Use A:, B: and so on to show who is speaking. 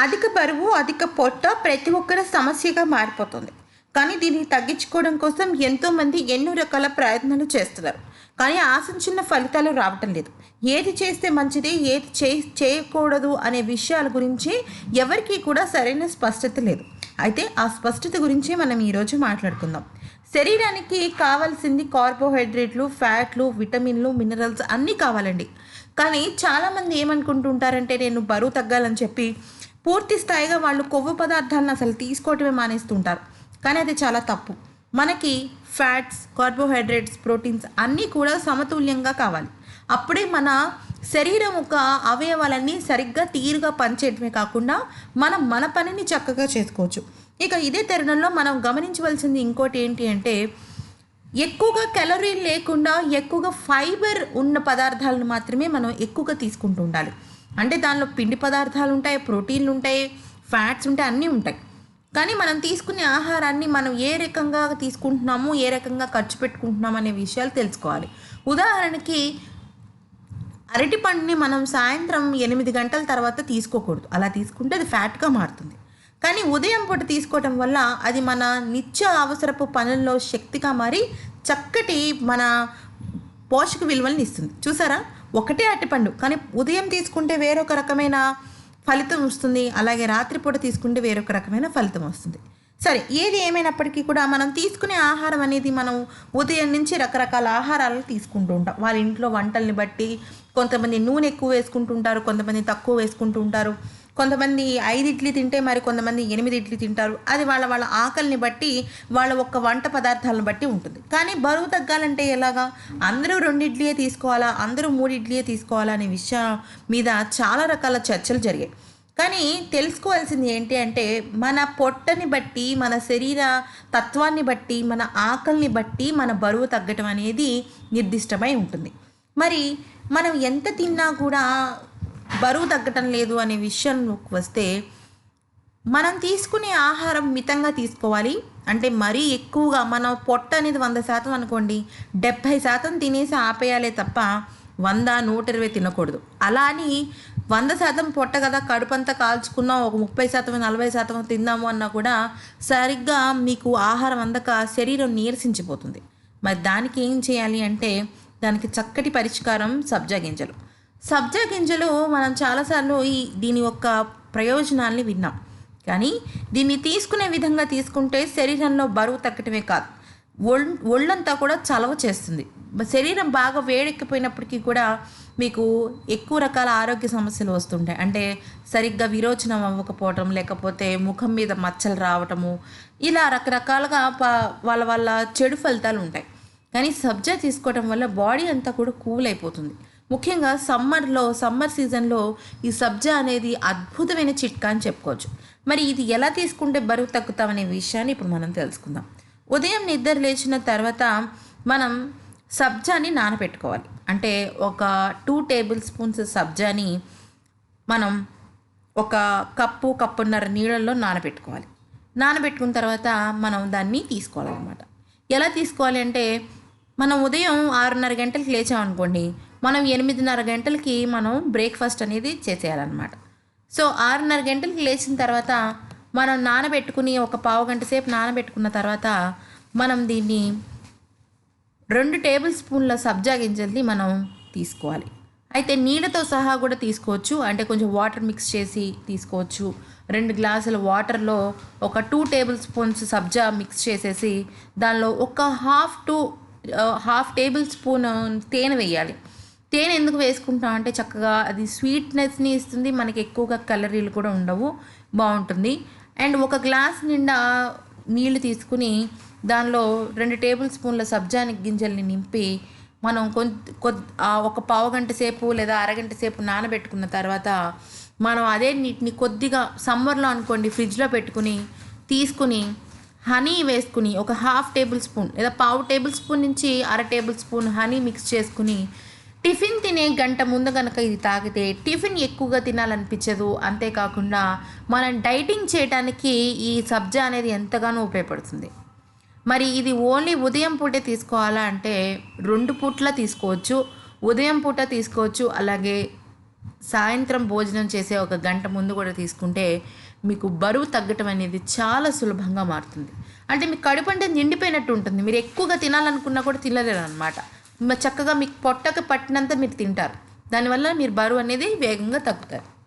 A: అధిక బరువు అధిక పొట్ట ప్రతి ఒక్కరి సమస్యగా మారిపోతుంది. కానీ దీన్ని తగ్గించుకోవడం కోసం ఎంతోమంది ఎన్నో రకాల ప్రయత్నాలు చేస్తున్నారు. కానీ ఆశించిన ఫలితాలు రావటం లేదు. ఏది చేస్తే మంచిది ఏది చే చేయకూడదు అనే విషయాల గురించి ఎవరికీ కూడా సరైన స్పష్టత లేదు. అయితే ఆ స్పష్టత గురించి మనం ఈరోజు మాట్లాడుకుందాం. శరీరానికి కావాల్సింది కార్బోహైడ్రేట్లు ఫ్యాట్లు విటమిన్లు మినరల్స్ అన్నీ కావాలండి. కానీ చాలామంది ఏమనుకుంటుంటారంటే నేను బరువు తగ్గాలని చెప్పి పూర్తి స్థాయిగా వాళ్ళు కొవ్వు పదార్థాలను అసలు తీసుకోవటమే మానేస్తుంటారు. కానీ అది చాలా తప్పు. మనకి ఫ్యాట్స్ కార్బోహైడ్రేట్స్ ప్రోటీన్స్ అన్నీ కూడా సమతుల్యంగా కావాలి. అప్పుడే మన శరీరం ఒక అవయవాలన్నీ సరిగ్గా తీరుగా పనిచేయటమే కాకుండా మనం మన పనిని చక్కగా చేసుకోవచ్చు. ఇక ఇదే తరుణంలో మనం గమనించవలసింది ఇంకోటి ఏంటి అంటే ఎక్కువగా క్యాలరీలు లేకుండా ఎక్కువగా ఫైబర్ ఉన్న పదార్థాలను మాత్రమే మనం ఎక్కువగా తీసుకుంటూ ఉండాలి. అంటే దానిలో పిండి పదార్థాలు ఉంటాయి ప్రోటీన్లు ఉంటాయి ఫ్యాట్స్ ఉంటాయి అన్నీ ఉంటాయి కానీ మనం తీసుకునే ఆహారాన్ని మనం ఏ రకంగా తీసుకుంటున్నాము ఏ రకంగా ఖర్చు పెట్టుకుంటున్నాము అనే విషయాలు తెలుసుకోవాలి. ఉదాహరణకి అరటి పండుని మనం సాయంత్రం ఎనిమిది గంటల తర్వాత తీసుకోకూడదు. అలా తీసుకుంటే అది ఫ్యాట్గా మారుతుంది. కానీ ఉదయం పూట తీసుకోవటం వల్ల అది మన నిత్య అవసరపు పనుల్లో శక్తిగా మారి చక్కటి మన పోషక విలువలను ఇస్తుంది. చూసారా? ఒకటే అరటిపండు. కానీ ఉదయం తీసుకుంటే వేరొక రకమైన ఫలితం వస్తుంది. అలాగే రాత్రిపూట తీసుకుంటే వేరొక రకమైన ఫలితం వస్తుంది. సరే ఏది ఏమైనప్పటికీ కూడా మనం తీసుకునే ఆహారం అనేది మనం ఉదయం నుంచి రకరకాల ఆహారాలు తీసుకుంటూ ఉంటాం. వాళ్ళ ఇంట్లో వంటల్ని బట్టి కొంతమంది నూనె ఎక్కువ వేసుకుంటుంటారు కొంతమంది తక్కువ వేసుకుంటూ ఉంటారు. కొంతమంది ఐదు ఇడ్లీ తింటే మరి కొంతమంది ఎనిమిది ఇడ్లీ తింటారు. అది వాళ్ళ వాళ్ళ ఆకలిని బట్టి వాళ్ళ ఒక్క వంట పదార్థాలను బట్టి ఉంటుంది. కానీ బరువు తగ్గాలంటే ఎలాగా? అందరూ రెండు ఇడ్లీయే తీసుకోవాలా? అందరూ మూడు ఇడ్లీయే తీసుకోవాలా అనే విషయం మీద చాలా రకాల చర్చలు జరిగాయి. కానీ తెలుసుకోవాల్సింది ఏంటి అంటే మన పొట్టని బట్టి మన శరీర తత్వాన్ని బట్టి మన ఆకలిని బట్టి మన బరువు తగ్గటం అనేది నిర్దిష్టమై ఉంటుంది. మరి మనం ఎంత తిన్నా కూడా బరువు తగ్గటం లేదు అనే విషయం వస్తే మనం తీసుకునే ఆహారం మితంగా తీసుకోవాలి. అంటే మరీ ఎక్కువగా మనం పొట్ట అనేది వంద శాతం అనుకోండి. డెబ్భై శాతం తినేసి ఆపేయాలే తప్ప వంద నూట ఇరవై తినకూడదు. అలా అని వంద శాతం పొట్ట కదా కడుపంతా కాల్చుకున్నాం ఒక ముప్పై శాతం నలభై శాతం తిందాము అన్నా కూడా సరిగ్గా మీకు ఆహారం అందక శరీరం నీరసించిపోతుంది. మరి దానికి ఏం చేయాలి అంటే దానికి చక్కటి పరిష్కారం సబ్జా గింజలు. సబ్జా గింజలు మనం చాలాసార్లు ఈ దీని యొక్క ప్రయోజనాల్ని విన్నాం. కానీ దీన్ని తీసుకునే విధంగా తీసుకుంటే శరీరంలో బరువు తగ్గటమే కాదు. ఒళ్ ఒళ్ళంతా కూడా చలవ చేస్తుంది. శరీరం బాగా వేడెక్కిపోయినప్పటికీ కూడా మీకు ఎక్కువ రకాల ఆరోగ్య సమస్యలు వస్తుంటాయి. అంటే సరిగ్గా విరోచనం అవ్వకపోవటం లేకపోతే ముఖం మీద మచ్చలు రావటము ఇలా రకరకాలుగా వాళ్ళ వాళ్ళ చెడు ఫలితాలు ఉంటాయి. కానీ సబ్జా తీసుకోవటం వల్ల బాడీ అంతా కూడా కూల్ అయిపోతుంది. ముఖ్యంగా సమ్మర్లో సమ్మర్ సీజన్లో ఈ సబ్జా అనేది అద్భుతమైన చిట్కా అని చెప్పుకోవచ్చు. మరి ఇది ఎలా తీసుకుంటే బరువు తగ్గుతామనే విషయాన్ని ఇప్పుడు మనం తెలుసుకుందాం. ఉదయం నిద్ర లేచిన తర్వాత మనం సబ్జాని నానబెట్టుకోవాలి అంటే ఒక టూ టేబుల్ స్పూన్స్ సబ్జాని మనం ఒక కప్పు కప్పున్నర నీళ్ళల్లో నానబెట్టుకోవాలి నానబెట్టుకున్న తర్వాత మనం దాన్ని తీసుకోవాలన్నమాట. ఎలా తీసుకోవాలి అంటే మనం ఉదయం ఆరున్నర గంటలకు లేచామనుకోండి మనం ఎనిమిదిన్నర గంటలకి మనం బ్రేక్ఫాస్ట్ అనేది చేసేయాలన్నమాట. సో ఆరున్నర గంటలకి లేచిన తర్వాత మనం నానబెట్టుకుని ఒక పావు గంట సేపు నానబెట్టుకున్న తర్వాత మనం దీన్ని రెండు టేబుల్ స్పూన్ల సబ్జా గింజల్ని మనం తీసుకోవాలి. అయితే నీళ్ళతో సహా కూడా తీసుకోవచ్చు. అంటే కొంచెం వాటర్ మిక్స్ చేసి తీసుకోవచ్చు. రెండు గ్లాసుల వాటర్లో ఒక టూ టేబుల్ స్పూన్స్ సబ్జా మిక్స్ చేసేసి దానిలో ఒక half to half table spoon తేనె వేయాలి. తేనె ఎందుకు వేసుకుంటాం అంటే చక్కగా అది స్వీట్నెస్ని ఇస్తుంది. మనకి ఎక్కువగా కలరీలు కూడా ఉండవు. బాగుంటుంది. అండ్ ఒక గ్లాస్ నిండా నీళ్ళు తీసుకుని దానిలో రెండు టేబుల్ స్పూన్ల సబ్జాని గింజల్ని నింపి మనం కొంత ఒక పావు గంట సేపు లేదా అరగంట సేపు నానబెట్టుకున్న తర్వాత మనం అదే నీటిని కొద్దిగా సమ్మర్లో అనుకోండి ఫ్రిడ్జ్లో పెట్టుకుని తీసుకుని హనీ వేసుకుని ఒక హాఫ్ టేబుల్ స్పూన్ లేదా పావు టేబుల్ స్పూన్ నుంచి అర టేబుల్ స్పూన్ హనీ మిక్స్ చేసుకుని టిఫిన్ తినే గంట ముందు కనుక ఇది తాగితే టిఫిన్ ఎక్కువగా తినాలనిపించదు. అంతేకాకుండా మనం డైటింగ్ చేయడానికి ఈ సబ్జా అనేది ఎంతగానో ఉపయోగపడుతుంది. మరి ఇది ఓన్లీ ఉదయం పూటే తీసుకోవాలా అంటే రెండు పూట్ల తీసుకోవచ్చు ఉదయం పూట తీసుకోవచ్చు అలాగే
B: సాయంత్రం భోజనం చేసే ఒక గంట ముందు కూడా తీసుకుంటే మీకు బరువు తగ్గటం అనేది చాలా సులభంగా మారుతుంది. అంటే మీకు కడుపు అంటే నిండిపోయినట్టు ఉంటుంది. మీరు ఎక్కువగా తినాలనుకున్నా కూడా తినలేరు అనమాట చక్కగా మీకు పొట్టక పట్టినంత మీరు తింటారు. దానివల్ల మీరు బరువు అనేది వేగంగా తగ్గుతారు.